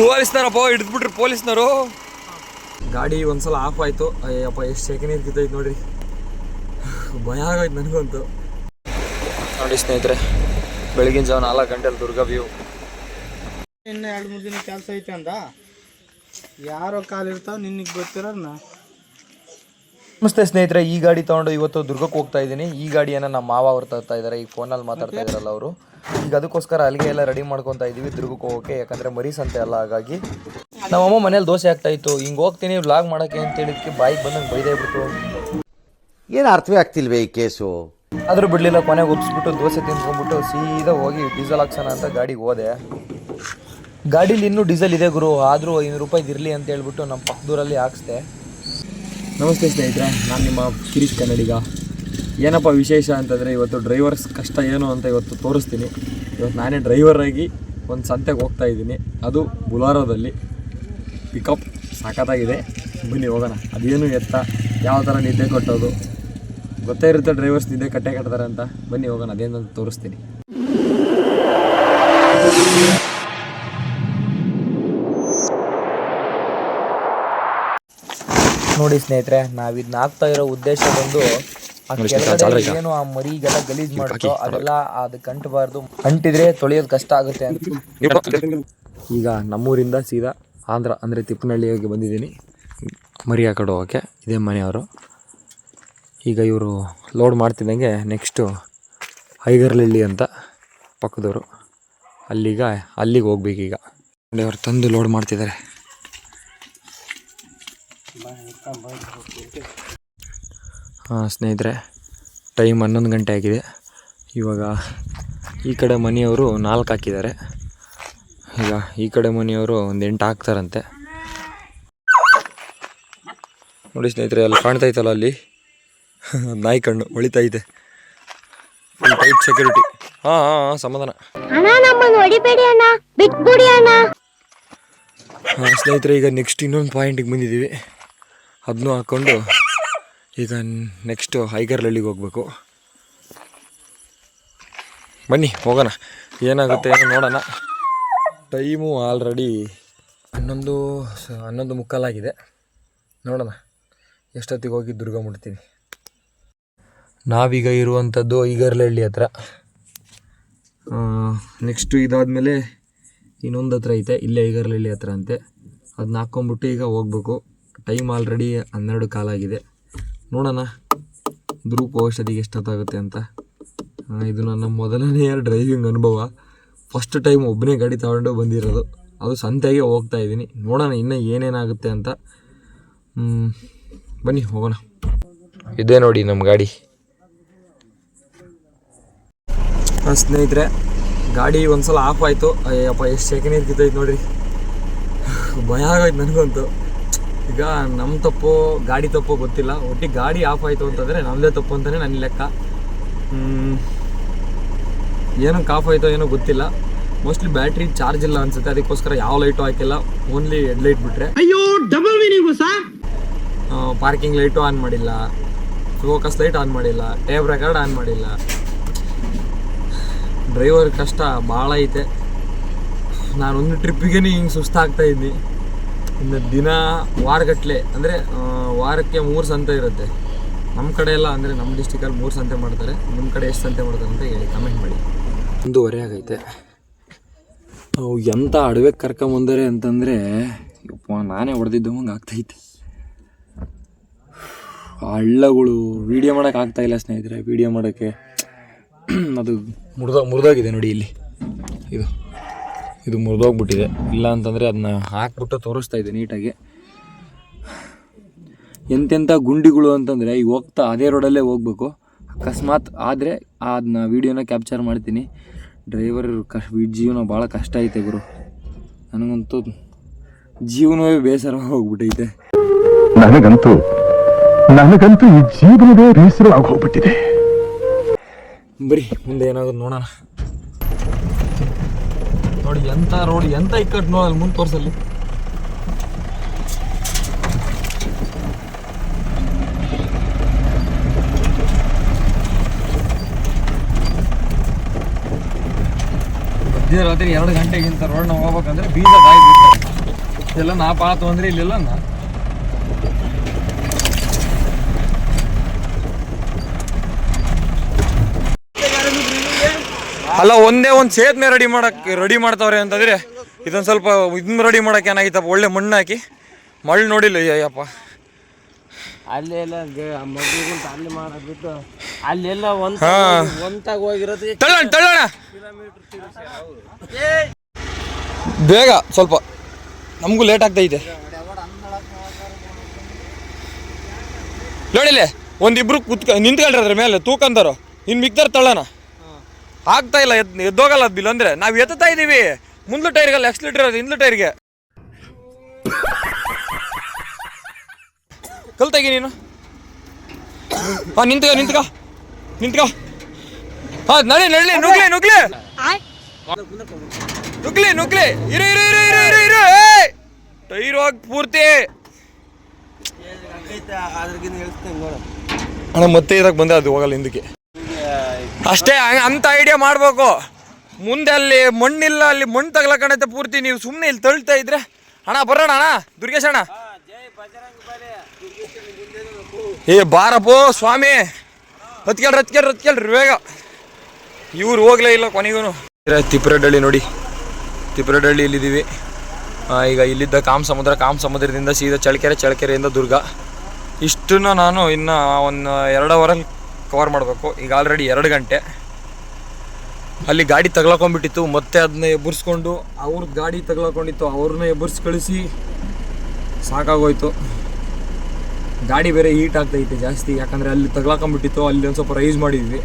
ಪೊಲೀಸ್ನವರಪ್ಪ ಹಿಡಿದ್ಬಿಟ್ರಿ ಪೊಲೀಸ್ನವರು. ಗಾಡಿ ಒಂದ್ಸಲ ಆಫ್ ಆಯ್ತು. ಅಯ್ಯಪ್ಪ ಎಷ್ಟು ಸೆಕೆಂಡ್ ಇರ್ಕಿತ್ತೈತೆ ನೋಡ್ರಿ. ಭಯ ಆಗೋಯ್ತು ನನಗಂತೂ. ನೋಡಿ ಸ್ನೇಹಿತರೆ ಬೆಳಗಿನ ಜಾವ ನಾಲ್ಕು ಗಂಟೆಲಿ ದುರ್ಗಾ ವ್ಯೂ ಇನ್ನು ಎರಡು ಮೂರು ದಿನ ಕೆಲಸ ಐತೆ ಅಂದ. ಯಾರೋ ಕಾಲಿರ್ತಾವ ನಿನಗೆ ಗೊತ್ತಿರೋರ್ನ. ನಮಸ್ತೆ ಸ್ನೇಹಿತರೆ ಈ ಗಾಡಿ ತೊಗೊಂಡು ಇವತ್ತು ದುರ್ಗಕ್ಕೆ ಹೋಗ್ತಾ ಇದ್ದೀನಿ. ಈ ಗಾಡಿಯನ್ನು ನಮ್ಮ ಮಾವ ಅವ್ರು ತರ್ತಾ ಇದ್ದಾರೆ. ಈಗ ಫೋನಲ್ಲಿ ಮಾತಾಡ್ತಾ ಇದ್ದಾರಲ್ಲ ಅವರು. ಈಗ ಅದಕ್ಕೋಸ್ಕರ ಅಲ್ಲಿಗೆ ಎಲ್ಲ ರೆಡಿ ಮಾಡ್ಕೊತಾ ಇದ್ದೀವಿ ದುರ್ಗಕ್ಕೆ ಹೋಗೋಕೆ. ಯಾಕಂದರೆ ಮರಿ ಸಂತೆ ಅಲ್ಲ ಹಾಗಾಗಿ. ನಮ್ಮಮ್ಮ ಮನೇಲಿ ದೋಸೆ ಆಗ್ತಾ ಇತ್ತು. ಹಿಂಗೆ ಹೋಗ್ತೀನಿ ವ್ಲಾಗ್ ಮಾಡೋಕ್ಕೆ ಅಂತ ಹೇಳಿದ್ಕೆ ಬಾಯಿಗೆ ಬಂದಂಗೆ ಬೈದೇ ಬಿಟ್ಟು ಏನು ಅರ್ಥವೇ ಆಗ್ತಿಲ್ವೇ ಈ ಕೇಸು? ಆದರೂ ಬಿಡಲಿಲ್ಲ ಕೊನೆಗೆ ಒಪ್ಸ್ಬಿಟ್ಟು ದೋಸೆ ತಿನ್ಕೊಂಡ್ಬಿಟ್ಟು ಸೀದಾ ಹೋಗಿ ಡೀಸೆಲ್ ಹಾಕ್ಸೋಣ ಅಂತ ಗಾಡಿಗೆ ಹೋದೆ. ಗಾಡೀಲಿ ಇನ್ನೂ ಡೀಸೆಲ್ ಇದೆ ಗುರು. ಆದರೂ ಐನೂರು ರೂಪಾಯಿ ಇರಲಿ ಅಂತ ಹೇಳ್ಬಿಟ್ಟು ನಮ್ಮ ಪಕ್ಕದೂರಲ್ಲಿ ಹಾಕ್ಸ್ದೆ. ನಮಸ್ತೆ ಸ್ನೇಹಿತರೆ, ನಾನು ನಿಮ್ಮ ಕಿರೀಶ್ ಕನ್ನಡಿಗ. ಏನಪ್ಪ ವಿಶೇಷ ಅಂತಂದರೆ, ಇವತ್ತು ಡ್ರೈವರ್ಸ್ ಕಷ್ಟ ಏನು ಅಂತ ಇವತ್ತು ತೋರಿಸ್ತೀನಿ. ಇವತ್ತು ನಾನೇ ಡ್ರೈವರ್ ಆಗಿ ಒಂದು ಸಂತೆಗೆ ಹೋಗ್ತಾ ಇದ್ದೀನಿ. ಅದು ಬುಲಾರೋದಲ್ಲಿ. ಪಿಕಪ್ ಸಾಕತ್ತಾಗಿದೆ ಬನ್ನಿ ಹೋಗೋಣ. ಅದೇನು ಎತ್ತ, ಯಾವ ಥರ ನಿದ್ದೆ ಕಟ್ಟೋದು, ಗೊತ್ತೇ ಇರುತ್ತೆ ಡ್ರೈವರ್ಸ್ ನಿದ್ದೆ ಕಟ್ಟೆ ಕಟ್ತಾರೆ ಅಂತ. ಬನ್ನಿ ಹೋಗೋಣ ಅದೇನಂತ ತೋರಿಸ್ತೀನಿ. ನೋಡಿ ಸ್ನೇಹಿತರೆ ನಾವು ಇದನ್ನ ಹಾಕ್ತಾ ಇರೋ ಉದ್ದೇಶ ಬಂದು ಆ ಕೆಳಗಡೆ ಏನು ಆ ಮರಿಗೆಲ್ಲ ಗಲೀಜ್ ಮಾಡ್ತೋ ಅದೆಲ್ಲ ಅದಕ್ಕೆ ಅಂಟಬಾರ್ದು ಅಂಟಿದ್ರೆ ತೊಳೆಯೋದು ಕಷ್ಟ ಆಗುತ್ತೆ ಅಂತ. ಈಗ ನಮ್ಮೂರಿಂದ ಸೀದಾ ಆಂಧ್ರ ಅಂದರೆ ತಿಪ್ಪನಹಳ್ಳಿಗೆ ಬಂದಿದ್ದೀನಿ. ಮರಿ ಹಾಕೊಂಡು ಹೋಗೋಕ್ಕೆ. ಇದೇ ಮನೆಯವರು. ಈಗ ಇವರು ಲೋಡ್ ಮಾಡ್ತಿದ್ದಂಗೆ ನೆಕ್ಸ್ಟು ಹೈಗರ್ಲಳ್ಳಿ ಅಂತ ಪಕ್ಕದವರು. ಅಲ್ಲಿಗ ಅಲ್ಲಿಗೆ ಹೋಗ್ಬೇಕೀಗ. ಈಗ ಅವ್ರು ತಂದು ಲೋಡ್ ಮಾಡ್ತಿದ್ದಾರೆ. ಹಾಂ ಸ್ನೇಹಿತರೆ ಟೈಮ್ ಹನ್ನೊಂದು ಗಂಟೆ ಆಗಿದೆ. ಇವಾಗ ಈ ಕಡೆ ಮನೆಯವರು ನಾಲ್ಕು ಹಾಕಿದ್ದಾರೆ. ಈಗ ಈ ಕಡೆ ಮನೆಯವರು ಒಂದು ಎಂಟು ಹಾಕ್ತಾರಂತೆ. ನೋಡಿ ಸ್ನೇಹಿತರೆ ಅಲ್ಲಿ ಕಾಣ್ತಾ ಇತ್ತಲ್ಲ ಅಲ್ಲಿ? ನಾಯಿ ಕಣ್ಣು ಹೊಳಿತೈತೆ ಇದೆ. ಟೈಟ್ ಸೆಕ್ಯೂರಿಟಿ ಹಾಂ ಹಾಂ ಹಾಂ ಸಮಾಧಾನ. ಸ್ನೇಹಿತರೆ ಈಗ ನೆಕ್ಸ್ಟ್ ಇನ್ನೊಂದು ಪಾಯಿಂಟಿಗೆ ಬಂದಿದ್ದೀವಿ. ಅದನ್ನೂ ಹಾಕ್ಕೊಂಡು ಈಗ ನೆಕ್ಸ್ಟು ಹೈಗರ್ಲಳ್ಳಿಗೆ ಹೋಗ್ಬೇಕು. ಬನ್ನಿ, ಹೋಗೋಣ. ಏನಾಗುತ್ತೆ ಏನೋ ನೋಡೋಣ. ಟೈಮು ಆಲ್ರೆಡಿ ಹನ್ನೊಂದು ಹನ್ನೊಂದು ಮುಕ್ಕಾಲಾಗಿದೆ ನೋಡೋಣ. ಎಷ್ಟೊತ್ತಿಗೆ ಹೋಗಿ ದುರ್ಗ ಮುಡ್ತೀನಿ ನಾವೀಗ ಇರುವಂಥದ್ದು ಐಗರ್ಲಹಳ್ಳಿ ಹತ್ರ. ನೆಕ್ಸ್ಟು ಇದಾದಮೇಲೆ ಇನ್ನೊಂದು ಹತ್ರ ಐತೆ, ಇಲ್ಲೇ ಐಗರ್ಲಹಳ್ಳಿ ಹತ್ರ ಅಂತೆ. ಅದನ್ನ ಹಾಕ್ಕೊಂಬಿಟ್ಟು ಈಗ ಹೋಗ್ಬೇಕು. ಟೈಮ್ ಆಲ್ರೆಡಿ ಹನ್ನೆರಡು ಕಾಲಾಗಿದೆ ನೋಡೋಣ ದುರ್ಗ ಔಷಧಿಗೆ ಎಷ್ಟೊತ್ತಾಗುತ್ತೆ ಅಂತ. ಇದು ನನ್ನ ಮೊದಲನೆಯ ಡ್ರೈವಿಂಗ್ ಅನುಭವ. ಫಸ್ಟ್ ಟೈಮ್ ಒಬ್ಬನೇ ಗಾಡಿ ತಗೊಂಡು ಬಂದಿರೋದು. ಅದು ಸಂತೆಗೆ ಹೋಗ್ತಾ ಇದ್ದೀನಿ. ನೋಡೋಣ ಇನ್ನೂ ಏನೇನಾಗುತ್ತೆ ಅಂತ. ಬನ್ನಿ, ಹೋಗೋಣ. ಇದೇ ನೋಡಿ ನಮ್ಮ ಗಾಡಿ. ಸ್ನೇಹಿತರೆ, ಗಾಡಿ ಒಂದ್ಸಲ ಆಫ್ ಆಯಿತು. ಅಯ್ಯಪ್ಪ ಎಷ್ಟು ಸೆಕೆಂಡ್ ಇರ್ಕಿತ್ತೈತೆ ನೋಡಿರಿ. ಭಯ ಆಗೋಯ್ತು ನನಗಂತೂ. ಈಗ ನಮ್ಮ ತಪ್ಪು ಗಾಡಿ ತಪ್ಪು ಗೊತ್ತಿಲ್ಲ. ಒಟ್ಟಿಗೆ ಗಾಡಿ ಆಫ್ ಆಯಿತು ಅಂತಂದರೆ ನಮ್ಮದೇ ತಪ್ಪು ಅಂತಲೇ ನನ್ನ ಲೆಕ್ಕ. ಏನಕ್ಕೆ ಆಫ್ ಆಯಿತೋ ಏನೋ ಗೊತ್ತಿಲ್ಲ. ಮೋಸ್ಟ್ಲಿ ಬ್ಯಾಟ್ರಿ ಚಾರ್ಜ್ ಇಲ್ಲ ಅನ್ಸುತ್ತೆ. ಅದಕ್ಕೋಸ್ಕರ ಯಾವ ಲೈಟು ಹಾಕಿಲ್ಲ. ಓನ್ಲಿ ಹೆಡ್ ಲೈಟ್ ಬಿಟ್ರೆ. ಅಯ್ಯೋ ಡಬಲ್ ಪಾರ್ಕಿಂಗ್ ಲೈಟು ಆನ್ ಮಾಡಿಲ್ಲ. ಫೋಕಸ್ ಲೈಟ್ ಆನ್ ಮಾಡಿಲ್ಲ. ಟೇಬ್ ರೆಕಾರ್ಡ್ ಆನ್ ಮಾಡಿಲ್ಲ. ಡ್ರೈವರ್ ಕಷ್ಟ. ಭಾಳ ಐತೆ. ನಾನೊಂದು ಟ್ರಿಪ್ಪಿಗೆ ಹಿಂಗೆ ಸುಸ್ತಾಗ್ತಾ ಇದ್ದೀನಿ. ಇನ್ನು ದಿನ ವಾರಗಟ್ಟಲೆ ಅಂದರೆ ವಾರಕ್ಕೆ ಮೂರು ಸಂತೆ ಇರುತ್ತೆ. ನಮ್ಮ ಕಡೆ ಎಲ್ಲ, ಅಂದರೆ ನಮ್ಮ ಡಿಸ್ಟಿಕಲ್ಲಿ ಮೂರು ಸಂತೆ ಮಾಡ್ತಾರೆ. ನಿಮ್ಮ ಕಡೆ ಎಷ್ಟು ಸಂತೆ ಮಾಡ್ತಾರೆ ಅಂತ ಹೇಳಿ ಕಮೆಂಟ್ ಮಾಡಿ. ಒಂದೂವರೆ ಆಗೈತೆ. ಅವು ಎಂಥ ಅಡವೆ ಕರ್ಕೊಂಬಂದರೆ ಅಂತಂದರೆ ನಾನೇ ಹೊಡೆದಿದ್ದಂಗೆ ಆಗ್ತೈತೆ. ಹಳ್ಳಗಳು ವೀಡಿಯೋ ಮಾಡೋಕೆ ಆಗ್ತಾ ಇಲ್ಲ ಸ್ನೇಹಿತರೆ ವೀಡಿಯೋ ಮಾಡೋಕ್ಕೆ. ಅದು ಮುರಿದ ಮುರಿದಾಗಿದೆ ನೋಡಿ ಇಲ್ಲಿ. ಇದು. ಇದು ಮುರಿದೋಗ್ಬಿಟ್ಟಿದೆ. ಇಲ್ಲ ಅಂತಂದರೆ ಅದನ್ನ ಹಾಕ್ಬಿಟ್ಟು ತೋರಿಸ್ತಾ ಇದೆ ನೀಟಾಗಿ. ಎಂತೆಂಥ ಗುಂಡಿಗಳು ಅಂತಂದರೆ ಈಗ ಹೋಗ್ತಾ ಅದೇ ರೋಡಲ್ಲೇ ಹೋಗ್ಬೇಕು. ಅಕಸ್ಮಾತ್ ಆದರೆ ಅದನ್ನ ವೀಡಿಯೋನ ಕ್ಯಾಪ್ಚರ್ ಮಾಡ್ತೀನಿ. ಡ್ರೈವರ್ ಕಷ್ ಜೀವನ ಭಾಳ ಕಷ್ಟ ಐತೆ ಗುರು. ನನಗಂತೂ ಜೀವನವೇ ಬೇಸರ ಹೋಗ್ಬಿಟ್ಟೈತೆ. ನನಗಂತೂ ನನಗಂತೂ ಈ ಜೀವನವೇ ಬೇಸರವಾಗಿ ಹೋಗ್ಬಿಟ್ಟಿದೆ. ಬರೀ ಮುಂದೆ ಏನಾಗುತ್ತೆ ನೋಡೋಣ. ನೋಡಿ, ಎಂತ ರೋಡ್ ಎಂತ ಇಕ್ಕಟ್ಟು ಅಲ್ಲಿ ಮುಂದೆ ತೋರ್ಸಲ್ಲಿ. ಮಧ್ಯರಾತ್ರಿ ಎರಡು ಗಂಟೆಗಿಂತ ರೋಡ್ನ ಹೋಗ್ಬೇಕಂದ್ರೆ ಬೀಜ ಬಾಯಿ ಬಿಡ್ತಾರೆ. ನಾ ಪಾತು ಅಂದ್ರೆ ಇಲ್ಲೆಲ್ಲ ನಾ ಅಲ್ಲ ಒಂದೇ ಒಂದು ಸೇತುವೆ ರೆಡಿ ಮಾಡೋಕ್ಕೆ ರೆಡಿ ಮಾಡ್ತಾವ್ರೆ ಅಂತಂದರೆ ಇದೊಂದು ಸ್ವಲ್ಪ ಇದನ್ನ ರೆಡಿ ಮಾಡೋಕ್ಕೆ ಏನಾಗಿತ್ತಪ್ಪ ಒಳ್ಳೆ ಮಣ್ಣು ಹಾಕಿ ಮಳ್ಳು ನೋಡಿಲ್ಲ ಅಯ್ಯಪ್ಪ. ಅಲ್ಲೆಲ್ಲ ಮಗುಗಿಂತ ಅಲ್ಲಿ ಮಾಡಬಿಟ್ಟು ಅಲ್ಲೆಲ್ಲ ಒಂದ್ ಹಾ. ಒಂತಾಗ ಹೋಗಿರೋದು ತಳ್ಳೋಣ ತಳ್ಳೋಣ. ಬೇಗ ಸ್ವಲ್ಪ. ನಮಗೂ ಲೇಟ್ ಆಗ್ತೈತೆ ನೋಡಿಲ್ಲೇ ಒಂದಿಬ್ರು ಕುತ್ಕ ನಿಂತ್ಕೊಳ್ರಿ ಅದ್ರ ಮೇಲೆ ತೂಕಂತಾರೋ ಇನ್ನು ಮಿಕ್ದಾರ ತಳ್ಳೋಣ. ಆಗ್ತಾ ಇಲ್ಲ ಎದ್ ಎದ್ದೋಗಲ್ಲ ಅದು ಬಿಲ್. ಅಂದ್ರೆ ನಾವು ಎತ್ತಾ ಇದೀವಿ. ಮುಂದ್ಲು ಟೈರ್ಗಲ್ಲ ಎಕ್ಸ್ ಲೀಟರ್ ಇರೋದು ಹಿಂದ್ಲು ಟೈರ್ಗೆ. ಗೆ ತೆಗಿ ನೀನು? ಹಾ ನಿಂತ್ಕ ನಿಂತ್ಕ. ನಿಂತ್ಕ. ಹಾ ನಡಿ ನಡಿ ನುಗ್ಲಿ ನುಗ್ಲಿ. ನುಗ್ಲಿ ನುಗ್ಲಿ. ಇರು ಇರು ಇರು ಇರು ಇರು ಇರು. ಟೈರ್ ಹೋಗಿ ಪೂರ್ತಿ. ಅಣ್ಣ ಮತ್ತೆ ಇದಕ್ಕೆ ಬಂದೆ ಅದು ಹೋಗಲ್ಲ ಹಿಂದಕ್ಕೆ. ಅಷ್ಟೇ ಅಂತ ಐಡಿಯಾ ಮಾಡ್ಬೇಕು. ಮುಂದೆ ಅಲ್ಲಿ ಮಣ್ಣಿಲ್ಲ, ಅಲ್ಲಿ ಮಣ್ಣು ತಗಲಕಣತೆ ಪೂರ್ತಿ. ನೀವು ಸುಮ್ಮನೆ ಇಲ್ಲಿ ತಳ್ತಾ ಇದ್ರೆ. ಅಣ್ಣ, ಬರೋಣ ಅಣ್ಣ, ದುರ್ಗೇಶ್ ಅಣ್ಣ. ಏ, ಬಾರಪ್ಪೋ, ಸ್ವಾಮಿ. ಹತ್ಕೇಳ್ರಿ ಹತ್ಕೇಳ್ರಿ ಹತ್ಕೇಳ್ರಿ, ಬೇಗ. ಇವ್ರು ಹೋಗ್ಲೇ ಇಲ್ಲ ಕೊನೆಗೂ. ತಿಪ್ರಡಳ್ಳಿ ನೋಡಿ. ತಿಪ್ರಡಳ್ಳಿ ಇಲ್ಲಿದ್ದೀವಿ. ಈಗ ಇಲ್ಲಿದ್ದ ಕಾಮ್ ಸಮುದ್ರ ಕಾಮ್ ಸಮುದ್ರದಿಂದ ಸೀದಾ ಚಳಕೆರೆ ಚಳಕೆರೆಯಿಂದ ದುರ್ಗ. ಇಷ್ಟನ್ನ ನಾನು ಇನ್ನು ಒಂದು ಎರಡು ಅವರಲ್ಲಿ ಕವರ್ ಮಾಡಬೇಕು. ಈಗ ಆಲ್ರೆಡಿ ಎರಡು ಗಂಟೆ. ಅಲ್ಲಿ ಗಾಡಿ ತಗ್ಲಾಕೊಂಡ್ಬಿಟ್ಟಿತ್ತು. ಮತ್ತೆ ಅದನ್ನ ಎಬ್ಬರಿಸ್ಕೊಂಡು ಅವ್ರ ಗಾಡಿ ತಗ್ಲಾಕೊಂಡಿತ್ತು. ಅವ್ರನ್ನ ಎಬ್ಬರ್ಸ್ ಕಳಿಸಿ ಸಾಕಾಗೋಯ್ತು. ಗಾಡಿ ಬೇರೆ ಹೀಟ್ ಆಗ್ತೈತೆ ಜಾಸ್ತಿ. ಯಾಕಂದರೆ ಅಲ್ಲಿ ತಗ್ಲಾಕೊಂಡ್ಬಿಟ್ಟಿತ್ತು. ಅಲ್ಲಿ ಒಂದು ಸ್ವಲ್ಪ ರೈಸ್ ಮಾಡಿದ್ವಿ.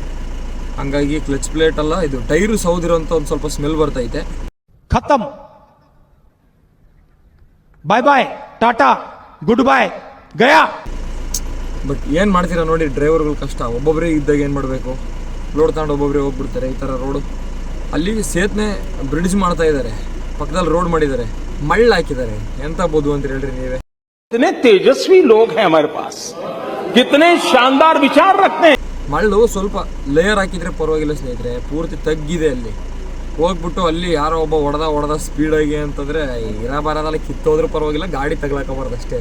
ಹಂಗಾಗಿ ಕ್ಲಚ್ ಪ್ಲೇಟ್ ಅಲ್ಲ, ಇದು ಟೈರು ಸೌದಿರೋಂಥ ಒಂದು ಸ್ವಲ್ಪ ಸ್ಮೆಲ್ ಬರ್ತೈತೆ. ಖತಮ್ ಬಾಯ್ ಬಾಯ್ ಟಾಟಾ ಗುಡ್ ಬಾಯ್ ಗಯಾ ಬಟ್ ಏನು ಮಾಡ್ತೀರಾ ನೋಡಿ ಡ್ರೈವರ್ಗಳು ಕಷ್ಟ. ಒಬ್ಬೊಬ್ಬರೇ ಇದ್ದಾಗ ಏನು ಮಾಡಬೇಕು? ಲೋಡ್ ತಗೊಂಡು ಒಬ್ಬೊಬ್ಬರೇ ಹೋಗ್ಬಿಡ್ತಾರೆ ಈ ಥರ ರೋಡು ಅಲ್ಲಿ ಸೇತನೆ ಬ್ರಿಡ್ಜ್ ಮಾಡ್ತಾ ಇದ್ದಾರೆ ಪಕ್ಕದಲ್ಲಿ ರೋಡ್ ಮಾಡಿದ್ದಾರೆ ಮಳ್ಳ ಹಾಕಿದ್ದಾರೆ ಎಂತ ಬೋದು ಅಂತ ಹೇಳ್ರಿ ನೀವೇ. ಇತನೆ ತೇಜಸ್ವಿ ಲೋಕ ಹೇ ಹಮಾರೆ ಪಾಸ್ ಕಿತನೆ ಶಾನದಾರ್ ವಿಚಾರ ರಖತೆ ಮಳ್ಳು ಸ್ವಲ್ಪ ಲೇಯರ್ ಹಾಕಿದ್ರೆ ಪರವಾಗಿಲ್ಲ ಸ್ನೇಹಿತರೆ. ಪೂರ್ತಿ ತಗ್ಗಿದೆ ಅಲ್ಲಿ. ಹೋಗ್ಬಿಟ್ಟು ಅಲ್ಲಿ ಯಾರೋ ಒಬ್ಬ ಹೊಡೆದ ಹೊಡೆದ ಸ್ಪೀಡಾಗಿ ಅಂತಂದರೆ ಇರ ಬರದಲ್ಲಿ ಕಿತ್ತೋದ್ರೂ ಪರವಾಗಿಲ್ಲ ಗಾಡಿ ತಗ್ಲಾಕಬಾರ್ದು ಅಷ್ಟೇ.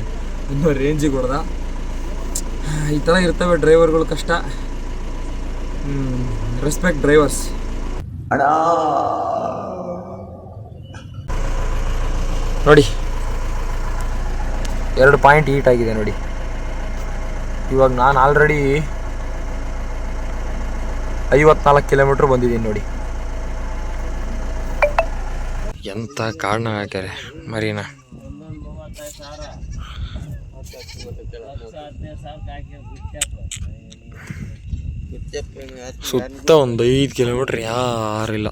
ಇನ್ನೂ ರೇಂಜಿಗೆ ಹೊಡೆದ. ಈ ಥರ ಇರ್ತವೆ ಡ್ರೈವರ್ಗಳು ಕಷ್ಟ. ರೆಸ್ಪೆಕ್ಟ್ ಡ್ರೈವರ್ಸ್ ನೋಡಿ. ಎರಡು ಪಾಯಿಂಟ್ ಹೀಟ್ ಆಗಿದೆ ನೋಡಿ. ಇವಾಗ ನಾನು ಆಲ್ರೆಡಿ ಐವತ್ನಾಲ್ಕು ಕಿಲೋಮೀಟ್ರ್ ಬಂದಿದ್ದೀನಿ ನೋಡಿ. ಎಂತ ಕಾರಣ ಹಾಕ್ಯಾರೆ ಮರೀನ? ಸುತ್ತ ಒಂದು ಐದು ಕಿಲೋಮೀಟ್ರ್ ಯಾರಿಲ್ಲ.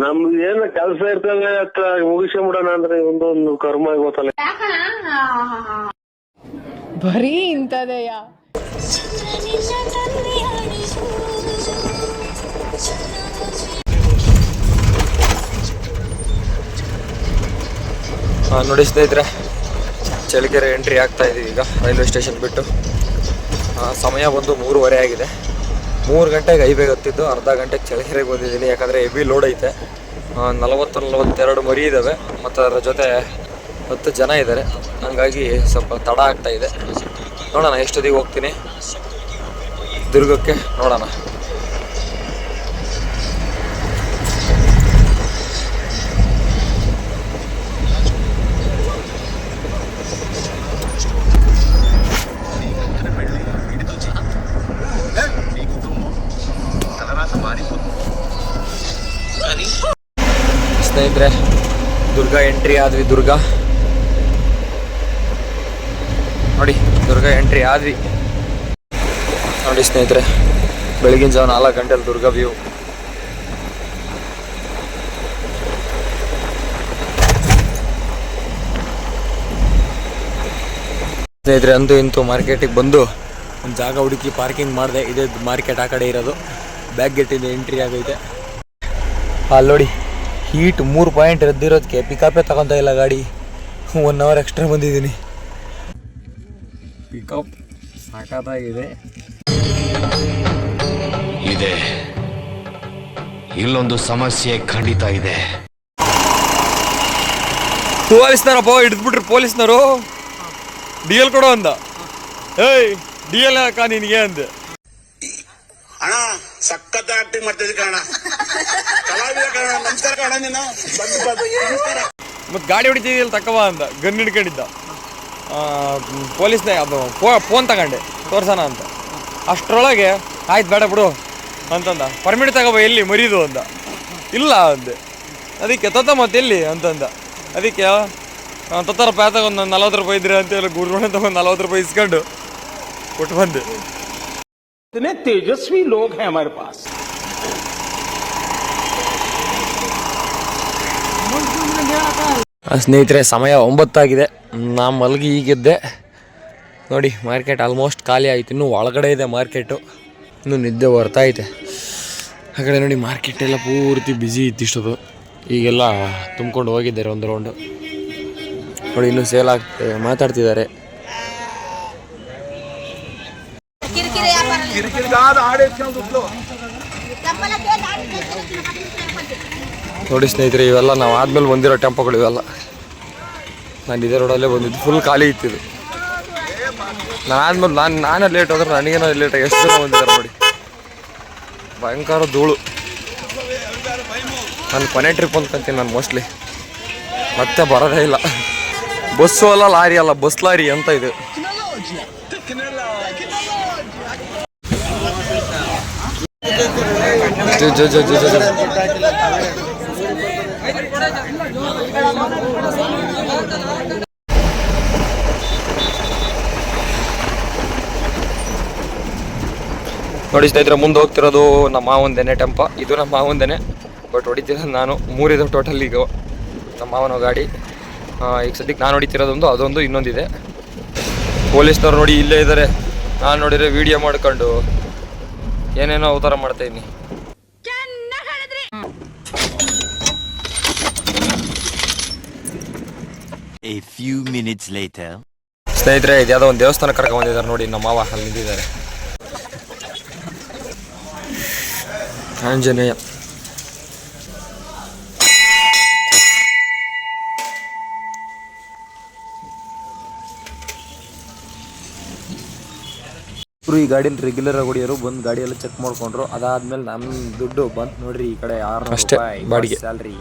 ನಮ್ದು ಏನ ಕೆಲಸ ಇರ್ತಂಗ ಮುಗಿಸ್ಕೊಂಬಿಡೋಣ ಅಂದ್ರೆ ಒಂದೊಂದು ಕರ್ಮ ಗೊತ್ತಲ್ಲ ಬರೀ ಇಂಥದೆಯ? ನೋಡಿ ಸ್ನೇಹಿತರೆ ಚಳಿಕೆರೆ ಎಂಟ್ರಿ ಆಗ್ತಾ ಇದೀವಿ ಈಗ, ರೈಲ್ವೆ ಸ್ಟೇಷನ್ ಬಿಟ್ಟು. ಸಮಯ ಬಂದು ಮೂರುವರೆ ಆಗಿದೆ. ಮೂರು ಗಂಟೆಗೆ ಐಬೇಗ ಹತ್ತಿದ್ದು, ಅರ್ಧ ಗಂಟೆಗೆ ಚಳಿಕೆರೆಗೆ ಬಂದಿದ್ದೀನಿ, ಯಾಕಂದರೆ ಹೆವಿ ಲೋಡ್ ಐತೆ. ನಲವತ್ತು ನಲವತ್ತೆರಡು ಮರಿ ಇದ್ದಾವೆ ಮತ್ತು ಅದರ ಜೊತೆ ಹತ್ತು ಜನ ಇದ್ದಾರೆ. ಹಂಗಾಗಿ ಸ್ವಲ್ಪ ತಡ ಆಗ್ತಾ ಇದೆ. ನೋಡೋಣ ಎಷ್ಟೊತ್ತಿಗೆ ಹೋಗ್ತೀನಿ. ದುರ್ಗಕ್ಕೆ ನೋಡೋಣ. ಸ್ನೇಹಿತರೆ, ದುರ್ಗಾ ಎಂಟ್ರಿ ಆದ್ವಿ. ದುರ್ಗಾ ನೋಡಿ, ದುರ್ಗಾ ಎಂಟ್ರಿ ಆದ್ವಿ. ನೋಡಿ ಸ್ನೇಹಿತರೆ, ಬೆಳಗಿನ ಜಾವ ನಾಲ್ಕು ಗಂಟೆಲಿ ದುರ್ಗಾ ವ್ಯೂ ಸ್ನೇಹಿತರೆ, ಅಂತೂ ಇಂತು ಮಾರ್ಕೆಟಿಗೆ ಬಂದು ಒಂದು ಜಾಗ ಹುಡುಕಿ ಪಾರ್ಕಿಂಗ್ ಮಾಡಿದೆ. ಇದೇ ಮಾರ್ಕೆಟ್ ಆ ಕಡೆ ಇರೋದು. ಬ್ಯಾಗ್ ಗೇಟಿಂದ ಎಂಟ್ರಿ ಆಗೈತೆ ಅಲ್ಲಿ ನೋಡಿ ಹೀಟ್ ಮೂರು ಪಾಯಿಂಟ್ ರದ್ದಿರೋದಕ್ಕೆ ಪಿಕಪೇ ತಗೊತಾ ಇಲ್ಲ ಗಾಡಿ. ಒನ್ ಅವರ್ ಎಕ್ಸ್ಟ್ರಾ ಬಂದಿದ್ದೀನಿ. ಪಿಕಪ್ ಸಾಕಾಗಿದೆ ಇದೆ. ಇಲ್ಲೊಂದು ಸಮಸ್ಯೆ ಖಂಡಿತ ಇದೆ. ಪೊಲೀಸ್ನಾರಪ್ಪ ಹಿಡಿದ್ಬಿಟ್ರಿ ಪೊಲೀಸ್ನವರು. ಡಿ ಎಲ್ ಕೊಡು ಅಂದ. ಏಯ್ ಡಿ ಎಲ್ ಅಕ್ಕ ನಿನಗೆ ಅಂದೆ. ಅಣ್ಣ ಸಖತ್ ಆಕ್ಟಿಂಗ್ ಮಾಡ್ತಿದ್ದೆ ಕಣ ಕಲಾವಿದ ಕಣ ನಮಸ್ಕಾರ ಕಣ ನೀನು. ಮತ್ತೆ ಗಾಡಿ ಹೊಡಿತಿದ್ದಿಲ್ಲ ತಕ್ಕವ ಅಂದ. ಗನ್ ಹಿಡ್ಕೊಂಡಿದ್ದ. ಪೊಲೀಸ್ನ ಅದು ಫೋನ್ ತಗೊಂಡೆ, ತೋರ್ಸೋಣ ಅಂತ. ಅಷ್ಟರೊಳಗೆ, ಆಯ್ತು ಬೇಡ ಬಿಡು ಅಂತಂದ. ಪರ್ಮಿಟ್ ತಗೋಬ, ಎಲ್ಲಿ ಮರೀದು ಅಂದ. ಇಲ್ಲ ಅಂದೆ. ಅದಕ್ಕೆ, ತತ್ತ ಮತ್ತೆ ಎಲ್ಲಿ ಅಂತಂದ. ಅದಕ್ಕೆ ತತ್ತ ರೂಪಾಯಿ ತಗೊಂಡು ನಲ್ವತ್ತು ರೂಪಾಯಿ ಇದ್ರೆ ಅಂತೇಳಿ ಗುರುಮಣೆ ತಗೊಂಡು ನಲ್ವತ್ತು ರೂಪಾಯಿ ಇಸ್ಕೊಂಡು ಕೊಟ್ಟು ಬಂದೆ. ತೇಜಸ್ವಿ ಲೋಕ ಹೈ ಪಾಸ್. ಸ್ನೇಹಿತರೆ, ಸಮಯ ಒಂಬತ್ತಾಗಿದೆ. ನಾ ಮಲಗಿ ಈಗಿದ್ದೆ. ನೋಡಿ ಮಾರ್ಕೆಟ್ ಆಲ್ಮೋಸ್ಟ್ ಖಾಲಿ ಆಯಿತು. ಇನ್ನೂ ಒಳಗಡೆ ಇದೆ ಮಾರ್ಕೆಟು ಇನ್ನೂ ನಿದ್ದೆ ಬರ್ತಾ ಐತೆ. ಆ ಕಡೆ ನೋಡಿ ಮಾರ್ಕೆಟ್ ಎಲ್ಲ ಪೂರ್ತಿ ಬ್ಯುಸಿ ಇತ್ತಿಷ್ಟದು ಈಗೆಲ್ಲ ತುಂಬ್ಕೊಂಡು ಹೋಗಿದ್ದಾರೆ ಒಂದು ರೌಂಡು ನೋಡಿ, ಇನ್ನೂ ಸೇಲ್ ಆಗ್ತದೆ ಮಾತಾಡ್ತಿದ್ದಾರೆ. ನೋಡಿ ಸ್ನೇಹಿತರೆ, ಇವೆಲ್ಲ ನಾವು ಆದ್ಮೇಲೆ ಬಂದಿರೋ ಟೆಂಪೋಗಳು ಇವೆಲ್ಲ. ನಾನು ಇದೇ ರೋಡಲ್ಲೇ ಬಂದಿದ್ದು. ಫುಲ್ ಖಾಲಿ ಇತ್ತಿದು ನಾನು ಆದ್ಮೇಲೆ ನಾನು ನಾನೇ ಲೇಟ್ ಹೋದ್ರೆ ನನಗೇನೋ ಲೇಟ್ ಎಷ್ಟು ಜನ ಬಂದಿದ್ದಾರೆ ನೋಡಿ. ಭಯಂಕರ ಧೂಳು. ನಾನು ಕೊನೆ ಟ್ರಿಪ್ ಅಂದ್ಕೊಂತೀನಿ ನಾನು ಮೋಸ್ಟ್ಲಿ ಮತ್ತೆ ಬರೋದೇ ಇಲ್ಲ. ಬಸ್ಸು ಅಲ್ಲ, ಲಾರಿ ಅಲ್ಲ ಬಸ್ ಲಾರಿ ಅಂತ ಇದು. ಜೋ ಜೋ, ಜೊ ಜೊ. ನೋಡಿ ಸ್ನೇಹಿತರೆ, ಮುಂದೆ ಹೋಗ್ತಿರೋದು ನಮ್ಮ ಮಾವಂದೇನೆ ಟೆಂಪ ಇದು ನಮ್ಮ ಮಾವಂದೇನೆ ಬಟ್ ಹೊಡಿತಿರೋದು ನಾನು. ಮೂರಿದೆ ಟೋಟಲ್ ಈಗ. ನಮ್ಮ ಮಾವನ ಗಾಡಿ. ಈಗ ಸದ್ಯಕ್ಕೆ ನಾನು ಹೊಡಿತಿರೋದೊಂದು ಅದೊಂದು, ಇನ್ನೊಂದಿದೆ. ಪೊಲೀಸ್ನವ್ರು ನೋಡಿ ಇಲ್ಲೇ ಇದ್ದಾರೆ ನಾನು ನೋಡಿದರೆ ವಿಡಿಯೋ ಮಾಡ್ಕೊಂಡು ಏನೇನೋ ಅವತಾರ ಮಾಡ್ತಾ A few minutes later. ಸ್ನೇಹಿತರೆ ಇದ್ಯಾವುದೋ ಒಂದು ದೇವಸ್ಥಾನ ಕರ್ಕೊಂಡು ಬಂದಿದ್ದಾರೆ ನೋಡಿ ನಮ್ಮ ಮಾವ ಅಲ್ಲಿ ನಿಂತಿದ್ದಾರೆ ಆಂಜನೇಯ ಈ ಗಾಡಿನ ರೆಗ್ಯುಲರ್ ಆಗಿ ಹೊಡಿಯೋರು ಬಂದು ಗಾಡಿಯೆಲ್ಲ ಎಲ್ಲ ಚೆಕ್ ಮಾಡ್ಕೊಂಡ್ರು ಅದಾದ್ಮೇಲೆ ನಮ್ಮ ದುಡ್ಡು ಬಂತು ನೋಡ್ರಿ ಈ ಕಡೆ ಆರು ಅಷ್ಟೇ, ಬಾಡಿಗೆ. ಸ್ಯಾಲ್ರಿ